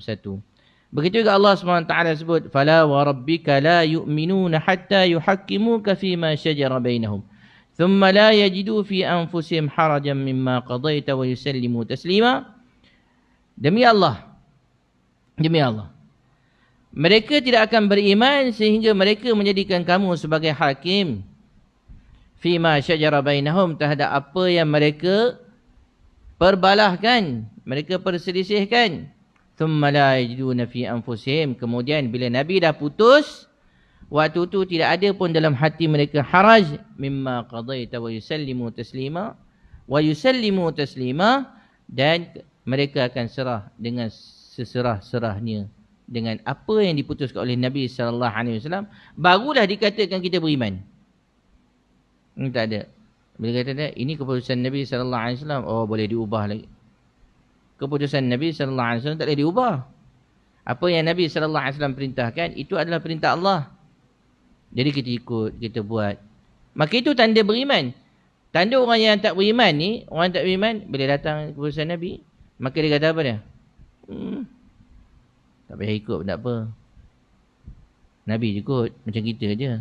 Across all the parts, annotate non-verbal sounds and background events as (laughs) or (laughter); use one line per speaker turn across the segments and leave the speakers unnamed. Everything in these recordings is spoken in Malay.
satu. Begitu juga Allah SWT sebut fala wa rabbika la yu'minuna hatta yuhakkimuka fi ma shajara bainahum thumma la yajidu fi anfusihim harajan mimma qadaita wa yusallimu taslima demi Allah demi Allah mereka tidak akan beriman sehingga mereka menjadikan kamu sebagai hakim fi ma shajara bainahum terhadap apa yang mereka perbalahkan mereka perselisihkan thumma la yajiduna fi anfusihim. Kemudian bila nabi dah putus waktu tu tidak ada pun dalam hati mereka haraj mimma qadaita wa yusallimu taslima. Wa yusallimu taslima dan mereka akan serah dengan seserah-serahnya. Dengan apa yang diputuskan oleh Nabi sallallahu alaihi wasallam barulah dikatakan kita beriman. Ini tak ada. Bila kata ini keputusan Nabi sallallahu alaihi wasallam. Oh boleh diubah lagi keputusan Nabi sallallahu alaihi wasallam tak boleh diubah. Apa yang Nabi sallallahu alaihi wasallam perintahkan itu adalah perintah Allah. Jadi kita ikut, kita buat. Maka itu tanda beriman. Tanda orang yang tak beriman ni, orang tak beriman bila datang keputusan Nabi, maka dia kata apa dia? Hmm. Tak payah ikut pun tak apa. Nabi ikut macam kita aja.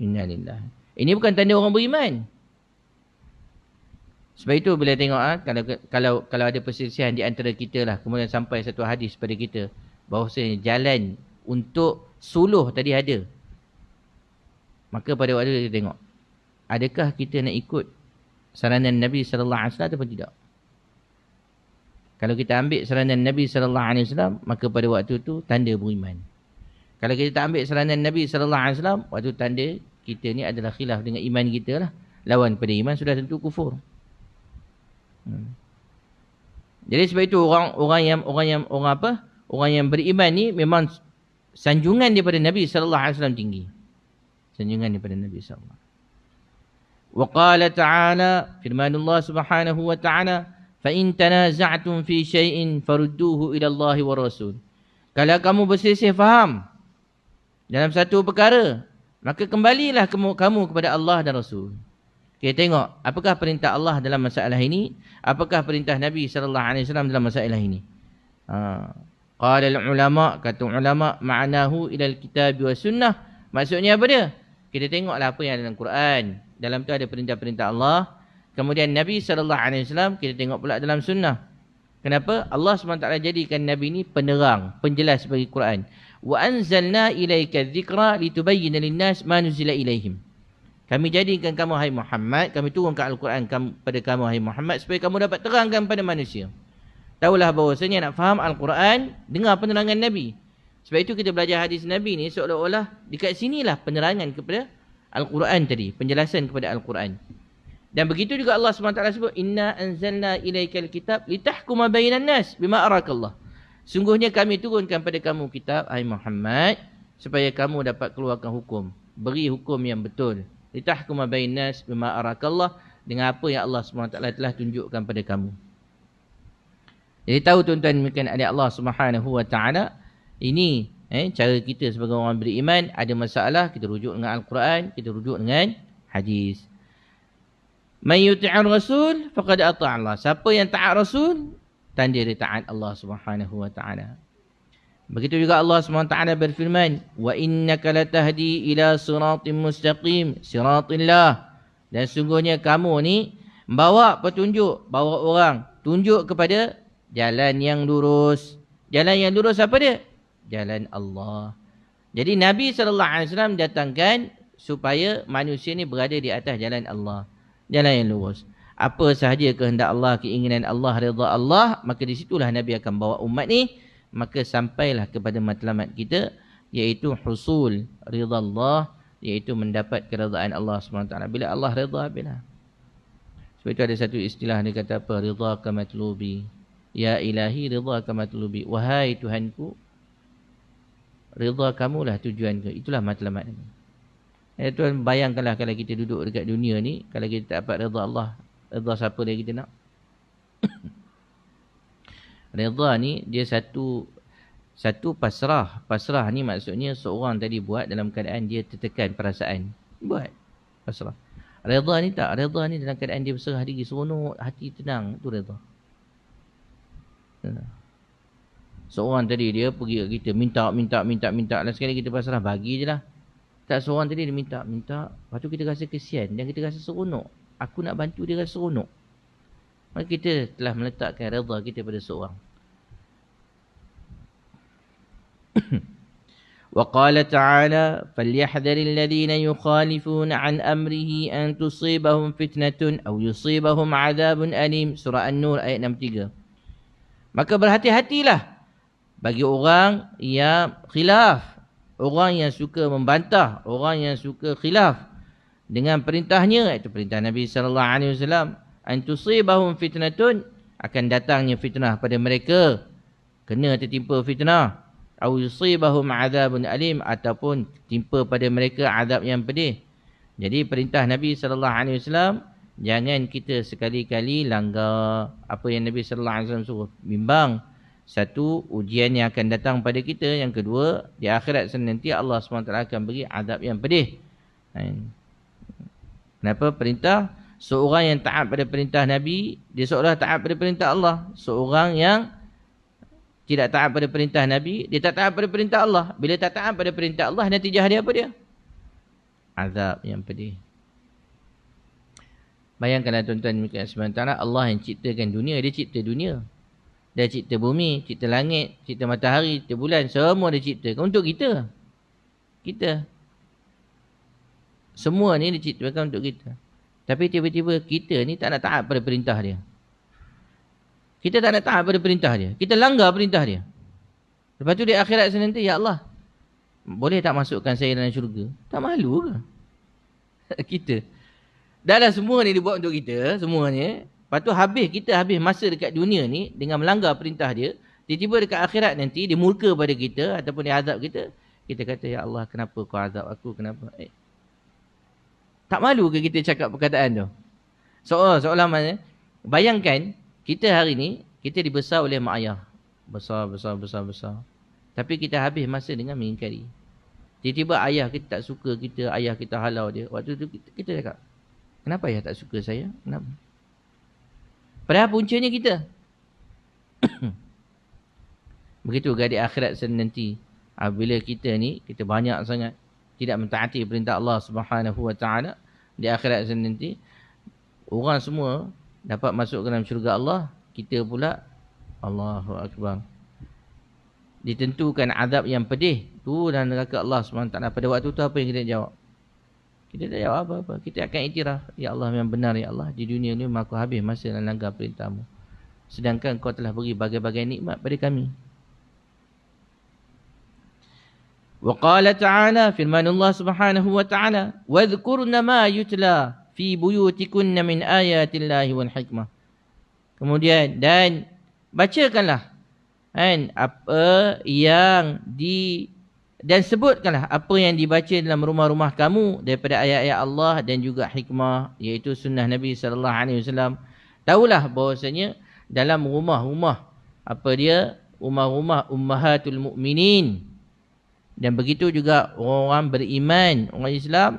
Innalillah. Ini bukan tanda orang beriman. Sebab itu bila tengok ah kalau kalau kalau ada perselisihan di antara kita lah kemudian sampai satu hadis pada kita bahawasanya jalan untuk suluh tadi ada. Maka pada waktu itu kita tengok adakah kita nak ikut saranan Nabi sallallahu alaihi wasallam ataupun tidak? Kalau kita ambil saranan Nabi sallallahu alaihi wasallam maka pada waktu itu tanda beriman. Kalau kita tak ambil saranan Nabi sallallahu alaihi wasallam waktu tanda kita ni adalah khilaf dengan iman kita lah. Lawan pada iman sudah tentu kufur. Hmm. Jadi sebab itu orang orang yang orang yang orang apa? Orang yang beriman ni memang sanjungan daripada Nabi sallallahu alaihi wasallam tinggi. Sanjungan daripada Nabi sallallahu. Wa qala ta'ala firman Allah Subhanahu wa ta'ala fa in tanaza'tum fi shay'in farudduhu ila Allah wa rasul. Kalau kamu berselisih faham dalam satu perkara, maka kembalilah kamu kepada Allah dan Rasul. Kita tengok apakah perintah Allah dalam masalah ini, apakah perintah Nabi sallallahu alaihi wasallam dalam masalah ini. Ha. Qala ulama kata ulama ma'nahu ila alkitab wa sunnah. Maksudnya apa dia? Kita tengoklah apa yang dalam Quran. Dalam tu ada perintah-perintah Allah. Kemudian Nabi sallallahu alaihi wasallam kita tengok pula dalam sunnah. Kenapa? Allah SWT jadikan Nabi ini penerang, penjelas bagi Quran. Wa anzalna ilaika dzikra litubayyana lin-nas ma nuzila ilaihim. Kami jadikan kamu hai Muhammad, kami turunkan Al-Quran pada kamu hai Muhammad supaya kamu dapat terangkan pada manusia. Tahulah bahawasanya nak faham Al-Quran, dengar penerangan Nabi. Sebab itu kita belajar hadis Nabi ni seolah-olah dekat sinilah penerangan kepada Al-Quran tadi, penjelasan kepada Al-Quran. Dan begitu juga Allah SWT sebut, Inna anzalna ilaikal kitab litahkuma bainan nas bima arakallah. Sungguhnya kami turunkan pada kamu kitab, hai Muhammad, supaya kamu dapat keluarkan hukum. Beri hukum yang betul litahkuma bainas bima arakallah dengan apa yang Allah SWT telah tunjukkan pada kamu. Jadi tahu tuan-tuan mungkin ada Allah Subhanahu wa taala ini eh cara kita sebagai orang beriman ada masalah kita rujuk dengan al-Quran, kita rujuk dengan hadis. May yuti'ir rasul faqad ata'a Allah. Siapa yang taat rasul tanda dia taat Allah Subhanahu wa taala. Begitu juga Allah SWT berfirman, "Wa innaka latahdi ila siratim mustaqim, siratillah." Dan sungguhnya kamu ni bawa petunjuk, bawa orang tunjuk kepada jalan yang lurus. Jalan yang lurus apa dia? Jalan Allah. Jadi Nabi wasallam datangkan supaya manusia ni berada di atas jalan Allah. Jalan yang lurus. Apa sahaja kehendak Allah, keinginan Allah, redha Allah, maka di situlah Nabi akan bawa umat ni maka sampailah kepada matlamat kita iaitu husul ridha Allah iaitu mendapat keridaan Allah SWT bila Allah ridha bila sebab itu ada satu istilah dia kata apa? Ridha kamatlubi ya ilahi ridha kamatlubi wahai Tuhanku ridha kamulah tujuanku. Itulah matlamat ini Eh tuan bayangkanlah kalau kita duduk dekat dunia ni kalau kita tak dapat ridha Allah ridha siapa dia kita nak? (coughs) Redha ni dia satu satu pasrah. Pasrah ni maksudnya seorang tadi buat dalam keadaan dia tertekan perasaan. Buat pasrah. Redha ni tak. Redha ni dalam keadaan dia berserah diri. Seronok, hati tenang. Itu redha. Seorang tadi dia pergi kat kita minta, minta, minta, minta. Dan sekali kita pasrah bagi je lah. Tak seorang tadi dia minta, minta. Lepas tu kita rasa kesian dan kita rasa seronok. Aku nak bantu dia rasa seronok. Maka kita telah meletakkan redha kita pada seorang. وقال تعالى فليحذر الذين يخالفون عن أمره أن تصيبهم فتنة أو يصيبهم عذاب أليم سورة النور ayat 63 Maka berhati-hatilah bagi orang yang khilaf orang yang suka membantah, orang yang suka khilaf dengan perintahnya iaitu perintah Nabi sallallahu alaihi wasallam an tusibahum fitnatun akan datangnya fitnah pada mereka kena tertimpa fitnah au yusibahum adzabun alim ataupun timpa pada mereka azab yang pedih jadi perintah Nabi sallallahu alaihi wasallam jangan kita sekali-kali langgar apa yang Nabi sallallahu alaihi wasallam suruh bimbang satu, ujian yang akan datang pada kita. Yang kedua, di akhirat nanti Allah SWT akan beri adab yang pedih. Kenapa? Perintah seorang yang taat pada perintah Nabi, dia seolah taat pada perintah Allah. Seorang yang tidak taat pada perintah Nabi, dia tak taat pada perintah Allah. Bila tak taat pada perintah Allah, nanti dia apa dia? Azab yang pedih. Bayangkanlah tuan-tuan sementara Allah yang ciptakan dunia, dia cipta dunia. Dia cipta bumi, cipta langit, cipta matahari, cipta bulan. Semua dia cipta. Untuk kita. Kita. Semua ni diciptakan untuk kita. Tapi tiba-tiba kita ni tak nak taat pada perintah dia. Kita tak nak taat pada perintah dia. Kita langgar perintah dia. Lepas tu di akhirat nanti, Ya Allah. Boleh tak masukkan saya dalam syurga? Tak malu ke? (laughs) kita. Dah lah semua ni dibuat untuk kita. Semuanya. Lepas tu habis kita habis masa dekat dunia ni dengan melanggar perintah dia. Tiba-tiba dekat akhirat nanti dia murka pada kita ataupun dia azab kita. Kita kata, Ya Allah kenapa kau azab aku? Kenapa? Eh. Tak malu ke kita cakap perkataan tu? Seolah, seolah mana? Bayangkan kita hari ni, kita dibesar oleh mak ayah. Besar, besar, besar, besar. Tapi kita habis masa dengan mengingkari. Tiba-tiba ayah kita tak suka kita, ayah kita halau dia. Waktu tu kita, kita cakap, kenapa ayah tak suka saya? Kenapa? Padahal puncanya kita. (coughs) Begitu juga di akhirat nanti. Bila kita ni, kita banyak sangat tidak mentaati perintah Allah subhanahu wa ta'ala. Di akhirat nanti, orang semua dapat masuk ke dalam syurga Allah. Kita pula, Allahu Akbar. Ditentukan azab yang pedih. Tu dan neraka Allah ta'ala. Pada waktu tu apa yang kita jawab? Kita tak jawab apa-apa. Kita akan iktiraf. Ya Allah yang benar ya Allah. Di dunia ni aku habis masa dan langgar perintahmu. Sedangkan kau telah beri bagai-bagai nikmat pada kami. Firman Allah Subhanahu wa ta'ala wa dhkurna ma yutla fi buyutikunna min ayatillahi wal hikmah. Kemudian dan bacakanlah kan apa yang di dan sebutkanlah apa yang dibaca dalam rumah-rumah kamu daripada ayat-ayat Allah dan juga hikmah iaitu sunnah Nabi sallallahu alaihi wasallam. Taulah bahwasanya dalam rumah-rumah apa dia rumah-rumah ummahatul mukminin dan begitu juga orang beriman orang Islam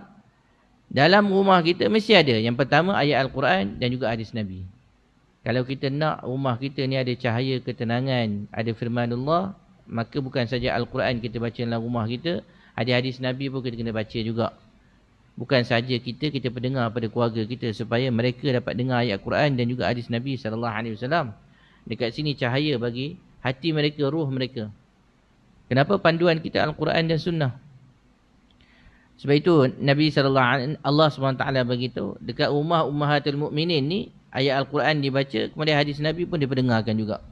dalam rumah kita mesti ada yang pertama ayat al-Quran dan juga hadis Nabi. Kalau kita nak rumah kita ni ada cahaya ketenangan, ada firman Allah, maka bukan saja Al-Quran kita baca dalam rumah kita, hadis-hadis Nabi pun kita kena baca juga. Bukan saja kita, kita pendengar pada keluarga kita supaya mereka dapat dengar ayat Al-Quran dan juga hadis Nabi SAW. Dekat sini cahaya bagi hati mereka, ruh mereka. Kenapa panduan kita Al-Quran dan Sunnah? Sebab itu Nabi SAW, Allah SWT begitu, dekat rumah Ummahatul Mukminin ni, ayat Al-Quran dibaca, kemudian hadis Nabi pun diperdengarkan juga.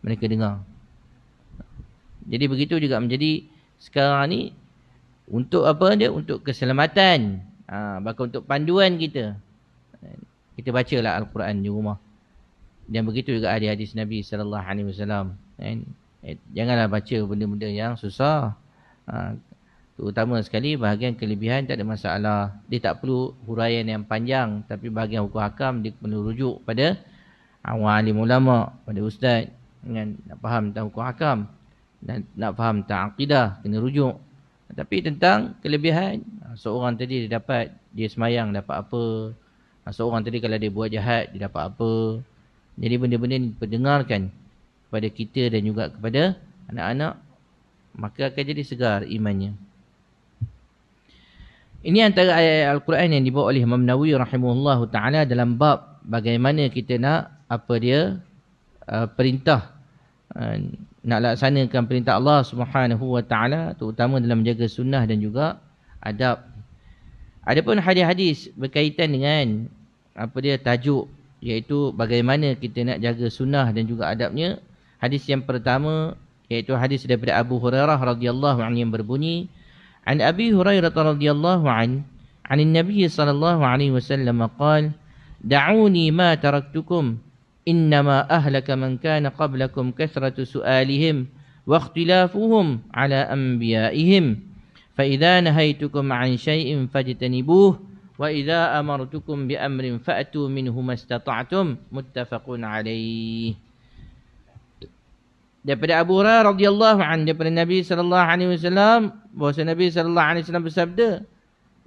Mereka dengar. Jadi begitu juga menjadi sekarang ni untuk apa dia? Untuk keselamatan. Ha, bahkan untuk panduan kita. Kita bacalah Al-Quran di rumah. Dan begitu juga ada hadis Nabi sallallahu alaihi wasallam. Eh, janganlah baca benda-benda yang susah. Ha, terutama sekali bahagian kelebihan tak ada masalah. Dia tak perlu huraian yang panjang tapi bahagian hukum hakam dia perlu rujuk pada awam alim ulama, pada ustaz dengan nak faham tentang hukum hakam dan nak faham tentang akidah kena rujuk tapi tentang kelebihan seorang tadi dia dapat dia semayang dapat apa seorang tadi kalau dia buat jahat dia dapat apa jadi benda-benda ni diperdengarkan kepada kita dan juga kepada anak-anak maka akan jadi segar imannya. Ini antara ayat Al-Quran yang dibawa oleh Imam Nawawi rahimahullahu taala dalam bab bagaimana kita nak apa dia uh, perintah uh, nak laksanakan perintah Allah Subhanahu wa taala terutama dalam menjaga sunnah dan juga adab. Adapun hadis-hadis berkaitan dengan apa dia tajuk iaitu bagaimana kita nak jaga sunnah dan juga adabnya. Hadis yang pertama iaitu hadis daripada Abu Hurairah radhiyallahu anhu yang berbunyi An Abi Hurairah radhiyallahu anhu عن النبي صلى الله عليه وسلم قال دعوني ما تركتكم إنما أهلك من كان قبلكم كثرة سؤالهم واختلافهم على أنبيائهم. فإذا نهيتكم عن شيء فاجتنبوه وإذا أمرتكم بأمر فأتوا منه ما استطعتم. متفق عليه. Daripada Abu Hurairah radhiyallahu an daripada Nabi sallallahu alaihi wasallam bahawa Nabi sallallahu alaihi wasallam bersabda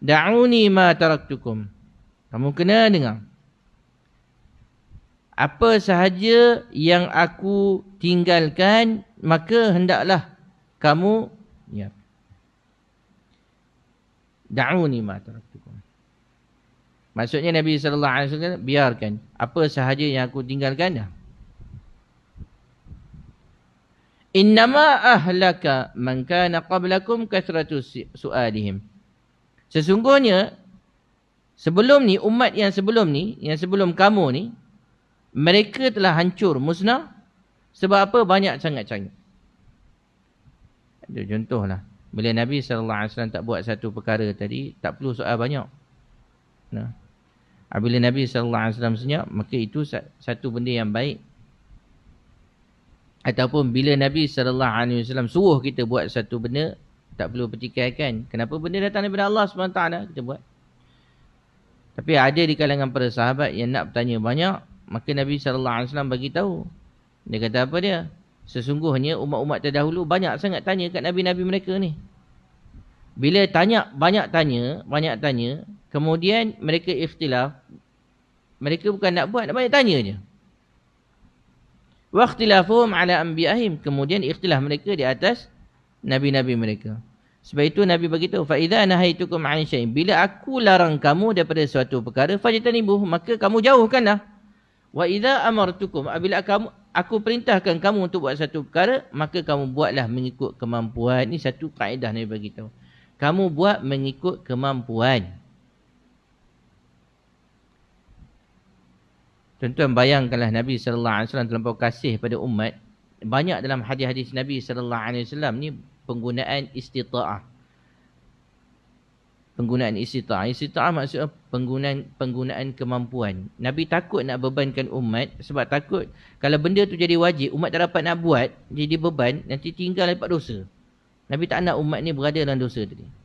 da'uni ma taraktukum. Kamu kena dengar. Apa sahaja yang aku tinggalkan maka hendaklah kamu ya. Da'uni ma taraktukum. Maksudnya Nabi sallallahu alaihi wasallam biarkan. Apa sahaja yang aku tinggalkan dah Innama ahlaka man kana qablakum kathratu su'alihim. Sesungguhnya sebelum ni umat yang sebelum ni, yang sebelum kamu ni, mereka telah hancur musnah sebab apa? Banyak sangat tanya. Ada contohlah. Bila Nabi SAW tak buat satu perkara tadi, tak perlu soal banyak. Nah. Bila Nabi SAW senyap, maka itu satu benda yang baik ataupun bila Nabi sallallahu alaihi wasallam suruh kita buat satu benda tak perlu pertikaikan. Kenapa benda datang daripada Allah taala kita buat? Tapi ada di kalangan para sahabat yang nak bertanya banyak maka Nabi sallallahu alaihi wasallam bagi tahu. Dia kata apa dia? Sesungguhnya umat-umat terdahulu banyak sangat tanya kat nabi-nabi mereka ni. Bila tanya banyak tanya banyak tanya kemudian mereka ikhtilaf. Mereka bukan nak buat nak banyak tanya je wa ikhtilafuhum ala anbiya'ihim kemudian ikhtilaf mereka di atas nabi-nabi mereka. Sebab itu nabi beritahu idza nahaitukum 'an syai' bila aku larang kamu daripada suatu perkara fajtanibuh maka kamu jauhkanlah. Idza amartukum apabila kamu aku perintahkan kamu untuk buat satu perkara maka kamu buatlah mengikut kemampuan. Ini satu kaedah nabi bagi tahu kamu buat mengikut kemampuan Tuan-tuan bayangkanlah Nabi sallallahu alaihi wasallam terlampau kasih pada umat. Banyak dalam hadis-hadis Nabi sallallahu alaihi wasallam ni penggunaan istita'ah. Penggunaan istita'ah. Istita'ah maksudnya penggunaan penggunaan kemampuan. Nabi takut nak bebankan umat sebab takut kalau benda tu jadi wajib, umat tak dapat nak buat, jadi beban, nanti tinggal dapat dosa. Nabi tak nak umat ni berada dalam dosa tadi.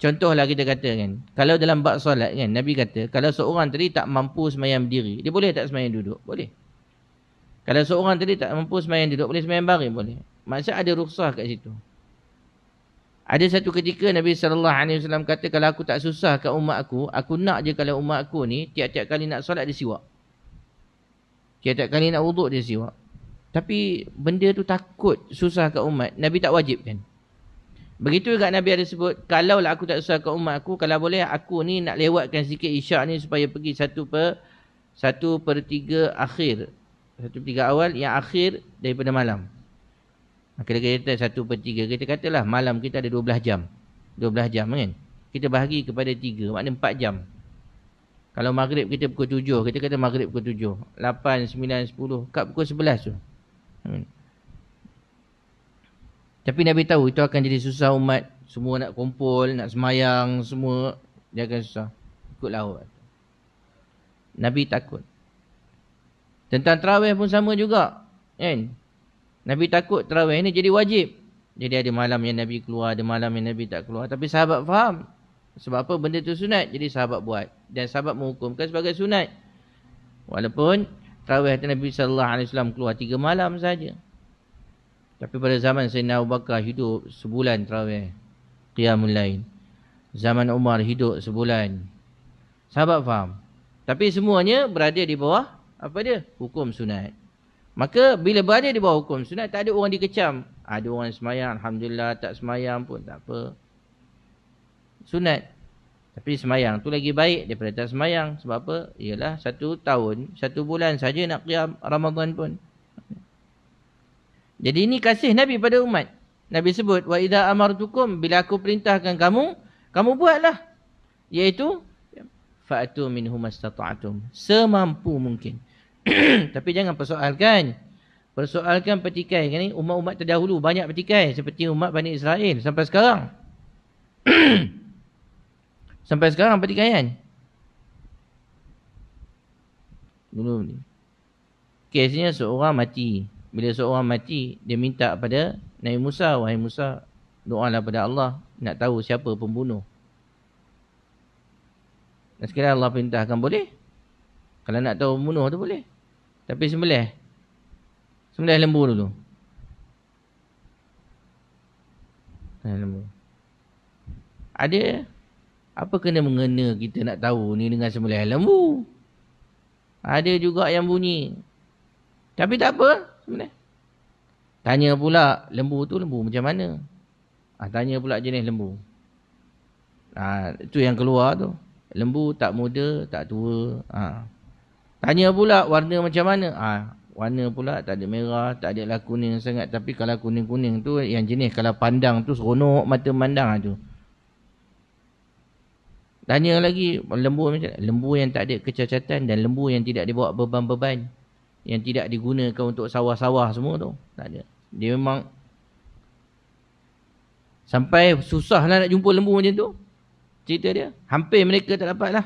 Contohlah kita kata kan, kalau dalam bab solat kan, Nabi kata, kalau seorang tadi tak mampu semayang berdiri, dia boleh tak semayang duduk? Boleh. Kalau seorang tadi tak mampu semayang duduk, boleh semayang baring? Boleh. Maksud ada rukhsah kat situ. Ada satu ketika Nabi SAW kata, kalau aku tak susah kat umat aku, aku nak je kalau umat aku ni, tiap-tiap kali nak solat dia siwak. Tiap-tiap kali nak wuduk dia siwak. Tapi benda tu takut susah kat umat, Nabi tak wajibkan. Begitu juga Nabi ada sebut, kalau lah aku tak susah ke umat aku, kalau boleh aku ni nak lewatkan sikit isyak ni supaya pergi satu per satu per tiga akhir. Satu per tiga awal yang akhir daripada malam. Kita kata satu per tiga, kita katalah malam kita ada dua belah jam. Dua belah jam kan? Kita bahagi kepada tiga, maknanya empat jam. Kalau maghrib kita pukul tujuh, kita kata maghrib pukul tujuh. Lapan, sembilan, sepuluh, kat pukul sebelas tu. Hmm. Tapi Nabi tahu itu akan jadi susah umat. Semua nak kumpul, nak semayang, semua dia akan susah. Ikut laut. Nabi takut. Tentang terawih pun sama juga. Kan? Nabi takut terawih ni jadi wajib. Jadi ada malam yang Nabi keluar, ada malam yang Nabi tak keluar. Tapi sahabat faham. Sebab apa benda tu sunat, jadi sahabat buat. Dan sahabat menghukumkan sebagai sunat. Walaupun terawih Nabi SAW keluar tiga malam saja. Tapi pada zaman Sayyidina Abu Bakar hidup sebulan terawih. Qiyamul lain. Zaman Umar hidup sebulan. Sahabat faham. Tapi semuanya berada di bawah apa dia? Hukum sunat. Maka bila berada di bawah hukum sunat tak ada orang dikecam. Ada orang semayang, Alhamdulillah tak semayang pun tak apa. Sunat. Tapi semayang tu lagi baik daripada tak semayang. Sebab apa? Ialah satu tahun, satu bulan saja nak qiyam Ramadan pun. Jadi ini kasih Nabi pada umat. Nabi sebut, Wa idha amartukum, bila aku perintahkan kamu, kamu buatlah. Iaitu, Fa'atu minhum astata'atum. Semampu mungkin. (clears throat) Tapi jangan persoalkan. Persoalkan petikai. Kan umat-umat terdahulu banyak petikai. Seperti umat Bani Israel sampai sekarang. (clears throat) sampai sekarang pertikaian. Dulu ni. Kesnya seorang mati. Bila seorang mati, dia minta pada Nabi Musa. Wahai Musa, doalah pada Allah. Nak tahu siapa pembunuh. Dan sekiranya Allah perintahkan boleh. Kalau nak tahu pembunuh tu boleh. Tapi sembelih. Sembelih lembu dulu. Lembu. Ada apa kena mengena kita nak tahu ni dengan sembelih lembu? Ada juga yang bunyi. Tapi tak apa. Sembelih. Tanya pula lembu tu lembu macam mana? Ha, tanya pula jenis lembu. Ha, itu yang keluar tu. Lembu tak muda, tak tua. Ha. Tanya pula warna macam mana? Ha, warna pula tak ada merah, tak ada lah kuning sangat. Tapi kalau kuning-kuning tu yang jenis kalau pandang tu seronok mata mandang lah tu. Tanya lagi lembu macam lembu yang tak ada kecacatan dan lembu yang tidak dibawa beban-beban. Yang tidak digunakan untuk sawah-sawah semua tu. Tak ada. Dia memang sampai susah lah nak jumpa lembu macam tu. Cerita dia. Hampir mereka tak dapat lah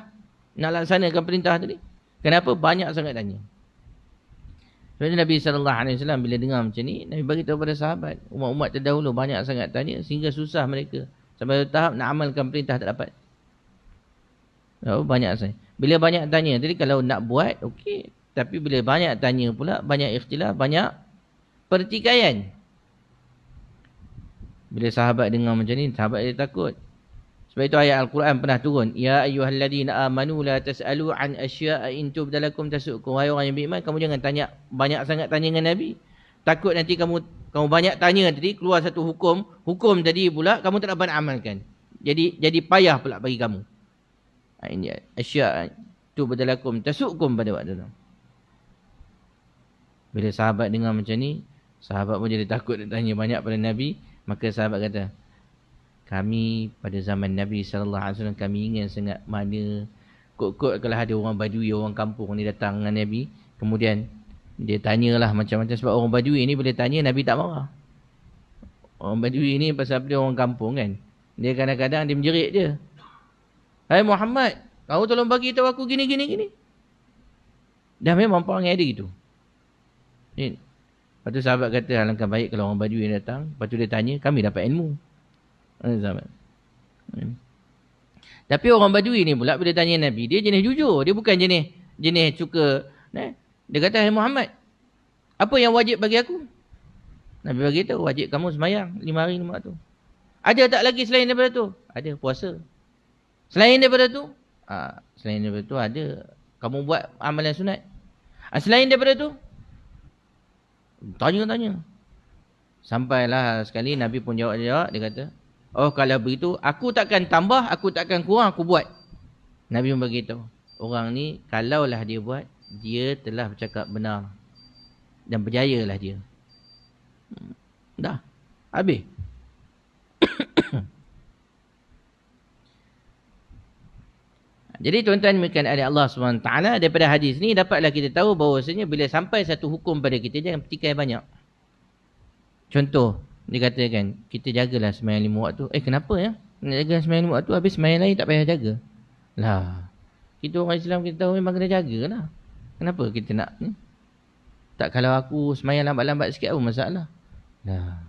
nak laksanakan perintah tadi. Kenapa? Banyak sangat tanya. Sebenarnya Nabi SAW bila dengar macam ni, Nabi bagi tahu pada sahabat. Umat-umat terdahulu banyak sangat tanya sehingga susah mereka. Sampai tahap nak amalkan perintah tak dapat. Oh, banyak saya. Bila banyak tanya, tadi kalau nak buat, okey. Tapi bila banyak tanya pula, banyak ikhtilaf, banyak pertikaian. Bila sahabat dengar macam ni, sahabat dia takut. Sebab itu ayat Al-Quran pernah turun. Ya ayyuhalladzina amanu la tas'alu an asya'a in tubdalakum tasukum. Wahai orang yang beriman, kamu jangan tanya banyak sangat tanya dengan Nabi. Takut nanti kamu kamu banyak tanya tadi keluar satu hukum, hukum tadi pula kamu tak dapat amalkan. Jadi jadi payah pula bagi kamu. Ha, ini asya'a tubdalakum tasukum pada waktu itu. Bila sahabat dengar macam ni, sahabat pun jadi takut nak tanya banyak pada Nabi, maka sahabat kata, kami pada zaman Nabi sallallahu alaihi wasallam kami ingin sangat mana kok-kok kalau ada orang Badui orang kampung ni datang dengan Nabi. Kemudian dia tanyalah macam-macam. Sebab orang Badui ni boleh tanya Nabi tak marah. Orang Badui ni pasal dia orang kampung kan. Dia kadang-kadang dia menjerit dia. Hai Muhammad kau tolong bagi tahu aku gini gini gini. Dah memang perangai dia gitu ni Lepas tu sahabat kata alangkah baik kalau orang Badui datang lepas tu dia tanya kami dapat ilmu zaman. Hmm. Tapi orang Badui ni pula bila tanya Nabi, dia jenis jujur. Dia bukan jenis jenis suka. Eh? Dia kata, Hai Muhammad, apa yang wajib bagi aku? Nabi bagi tahu wajib kamu semayang lima hari lima tu. Ada tak lagi selain daripada tu? Ada puasa. Selain daripada tu? Ha, selain daripada tu ada. Kamu buat amalan sunat. Ha, selain daripada tu? Tanya-tanya. Sampailah sekali Nabi pun jawab-jawab. Dia kata, Oh kalau begitu aku takkan tambah, aku takkan kurang, aku buat. Nabi pun beritahu. Orang ni kalaulah dia buat, dia telah bercakap benar. Dan berjayalah dia. Hmm, dah. Habis. (coughs) Jadi tuan-tuan demikian ada Allah SWT daripada hadis ni dapatlah kita tahu bahawasanya bila sampai satu hukum pada kita jangan petikai banyak. Contoh, dia katakan, kita jagalah semayang lima waktu. Eh kenapa ya? Nak jaga semayang lima waktu, habis semayang lain tak payah jaga. Lah, kita orang Islam kita tahu memang kena jaga lah. Kenapa kita nak? Ni? Tak kalau aku semayang lambat-lambat sikit apa masalah? Lah.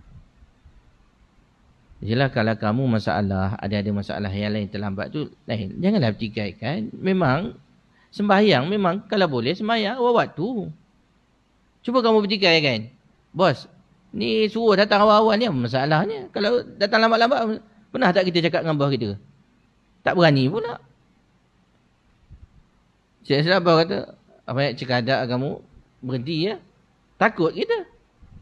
Jelah kalau kamu masalah, ada-ada masalah yang lain terlambat tu, lain. Janganlah bertikaikan. Memang, sembahyang memang kalau boleh sembahyang awal waktu. Cuba kamu bertikaikan. Bos, Ni suruh datang awal-awal ni apa masalahnya? Kalau datang lambat-lambat, pernah tak kita cakap dengan bawah kita? Tak berani pula. Cik Sabar kata, apa yang cekadak kamu berhenti ya? Takut kita.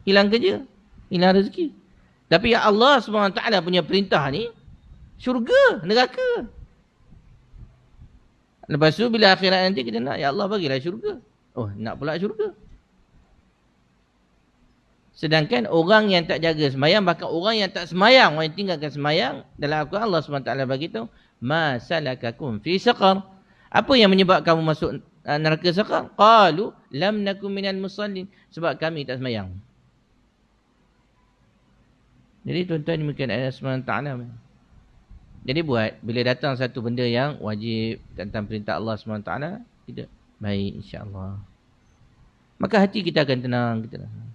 Hilang kerja. Hilang rezeki. Tapi ya Allah SWT punya perintah ni. Syurga. Neraka. Lepas tu bila akhirat nanti kita nak. Ya Allah bagilah syurga. Oh nak pula syurga. Sedangkan orang yang tak jaga semayang. Bahkan orang yang tak semayang. Orang yang tinggalkan semayang. Dalam Al-Quran Allah SWT beritahu. Ma salakakum fi saqar. Apa yang menyebab kamu masuk uh, neraka saqar? Qalu lam nakum minal musallin. Sebab kami tak semayang. Jadi tuan-tuan mungkin ayat SWT. Jadi buat. Bila datang satu benda yang wajib tentang perintah Allah SWT. Tidak. Baik insyaAllah. Maka hati kita akan tenang. Kita tenang.